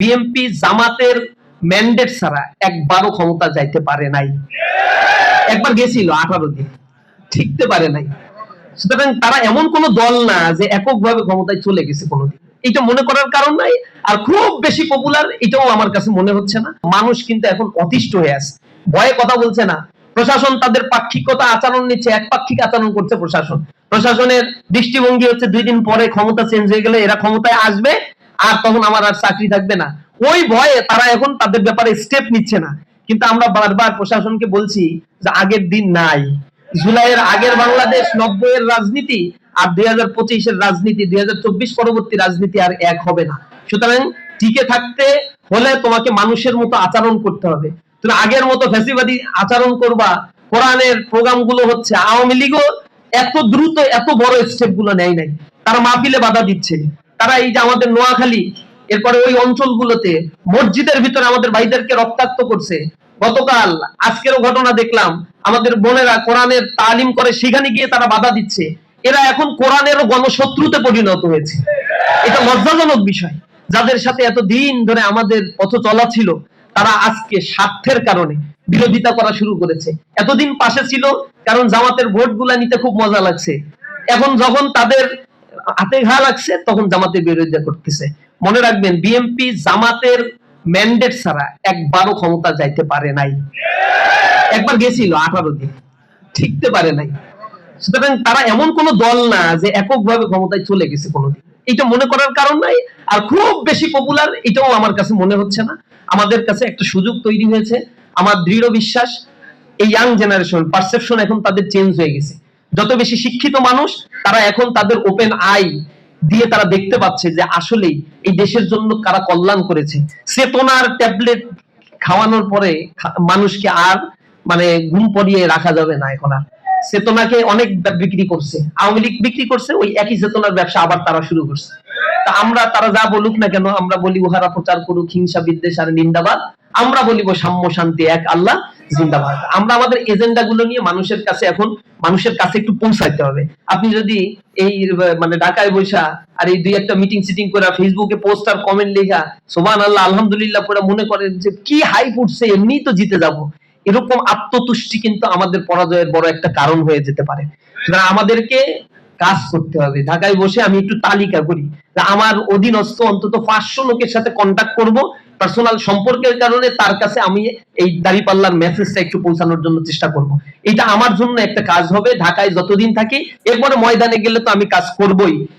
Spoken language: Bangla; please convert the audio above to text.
বিএনপি জামাতের ম্যান্ডেট ছাড়া একবারও ক্ষমতা যাইতে পারে নাই। একবার গেছিল, আঠারো দিন। ঠিকতে পারে নাই। সুতরাং তারা এমন কোন দল না যে এককভাবে ক্ষমতায় চলে গেছে কোনোদিন। এটা মনে করার কারণ নাই, আর খুব বেশি পপুলার এটাও আমার কাছে মনে হচ্ছে না। মানুষ কিন্তু এখন অতিষ্ঠ হয়ে আছে। ভয়ে কথা বলছে না। প্রশাসন তাদের পাক্ষিকতা আচরণ নিচ্ছে একপাক্ষিক আচরণ করছে প্রশাসন। প্রশাসনের দৃষ্টিভঙ্গি হচ্ছে দুই দিন পরে ক্ষমতা চেঞ্জ হয়ে গেলে এরা ক্ষমতায় আসবে আর তখন আমার আর চাকরি থাকবে না। ওই ভয়ে তারা এখন তাদের ব্যাপারে স্টেপ নিচ্ছে না। কিন্তু আমরা বারবার প্রশাসনকে বলছি যে আগের দিন নাই। জুলাইয়ের আগের বাংলাদেশ নব্বই এর রাজনীতি আর দুই হাজার পঁচিশের রাজনীতি, দুই হাজার চব্বিশ পরবর্তী রাজনীতি আর এক হবে না। সুতরাং টিকে থাকতে হলে তোমাকে মানুষের মতো আচরণ করতে হবে। তুমি আগের মতো ফ্যাসিবাদী আচরণ করবা। কোরআনের প্রোগ্রামগুলো হচ্ছে আওয়ামী লীগও এত দ্রুত, এত বড় স্টেপগুলো নেয় নাই। তারা মাহফিলে বাধা দিচ্ছে। তারা এই যে আমাদের নোয়াখালী, এরপরে ওই অঞ্চলগুলোতে মসজিদের ভিতরে আমাদের ভাইদেরকে রক্তাক্ত করছে। গতকাল আজকেরও ঘটনা দেখলাম, আমাদের বোনেরা কোরআনের তালিম করে সেখানে গিয়ে তারা বাধা দিচ্ছে। এরা এখন কোরআনেরও গণশত্রুতে পরিণত হয়েছে। এটা লজ্জাজনক বিষয়। যাদের সাথে এত দিন ধরে আমাদের পথ চলা ছিল, তারা আজকে স্বার্থের কারণে বিরোধিতা করা শুরু করেছে। এতদিন পাশে ছিল, কারণ জামাতের ভোটগুলা নিতে খুব মজা লাগছে। এখন যখন তাদের হাতে ঘা লাগছে, তখন জামাতের বিরোধিতা করতেছে। মনে রাখবেন, বিএনপি জামাতের ম্যান্ডেট ছাড়া একবারও ক্ষমতা যাইতে পারে নাই। একবার গেছিল, আঠারো দিন। ঠিকতে পারে নাই। সুতরাং তারা এমন কোন দল না যে এককভাবে ক্ষমতায় চলে গেছে কোনোদিন। এটা মনে করার কারণ নাই, আর খুব বেশি পপুলার এটাও আমার কাছে মনে হচ্ছে না। আমাদের কাছে একটা সুযোগ তৈরি হয়েছে, আমার দৃঢ় বিশ্বাস, এই ইয়াং জেনারেশন পারসেপশন এখন তাদের চেঞ্জ হয়ে গেছে। যত বেশি শিক্ষিত মানুষ, তারা এখন তাদের ওপেন আই দিয়ে তারা দেখতে পাচ্ছে যে আসলেই এই দেশের জন্য কারা কল্যাণ করেছে। চেতনার ট্যাবলেট খাওয়ানোর পরে মানুষকে আর মানে ঘুম পড়িয়ে রাখা যাবে না এখন আর। চেতনাকে অনেক বিক্রি করছে। আওয়ামী লীগ বিক্রি করছে, ওই একই চেতনার ব্যবসা আবার তারা শুরু করছে। তা আমরা, তারা যা বলুক না কেন, আমরা বলি উহারা প্রচার করুক, হিংসা বিদ্বেষ আর নিন্দাবাদ। আমরা বলিব সাম্য শান্তি এক আল্লাহ। জিন্দাবাদ আমরা আমাদের এজেন্ডা গুলো নিয়ে মানুষের কাছে এখন, মানুষের কাছে একটু পৌঁছাইতে হবে। আপনি যদি এই মানে ঢাকায় বৈশা আর এই দুই একটা মিটিং সিটিং করে ফেসবুকে পোস্ট আর কমেন্ট লেখা সোমান আল্লাহ আলহামদুলিল্লাহ করে মনে করেন যে কি হাইপ উঠছে এমনি তো জিতে যাব। এরকম আত্মতুষ্টি কিন্তু আমাদের পরাজয়ের বড় একটা কারণ হয়ে যেতে পারে। আমাদেরকে কাজ করতে হবে। ঢাকায় বসে আমি একটু তালিকা করি। আমার অধীনস্থ অন্তত পাঁচশো লোকের সাথে কন্ট্যাক্ট করব। পার্সোনাল সম্পর্কের কারণে তার কাছে আমি এই দাড়ি পাল্লার মেসেজটা একটু পৌঁছানোর জন্য চেষ্টা করব। এটা আমার জন্য একটা কাজ হবে। ঢাকায় যতদিন থাকি এরপরে ময়দানে গেলে তো আমি কাজ করবই।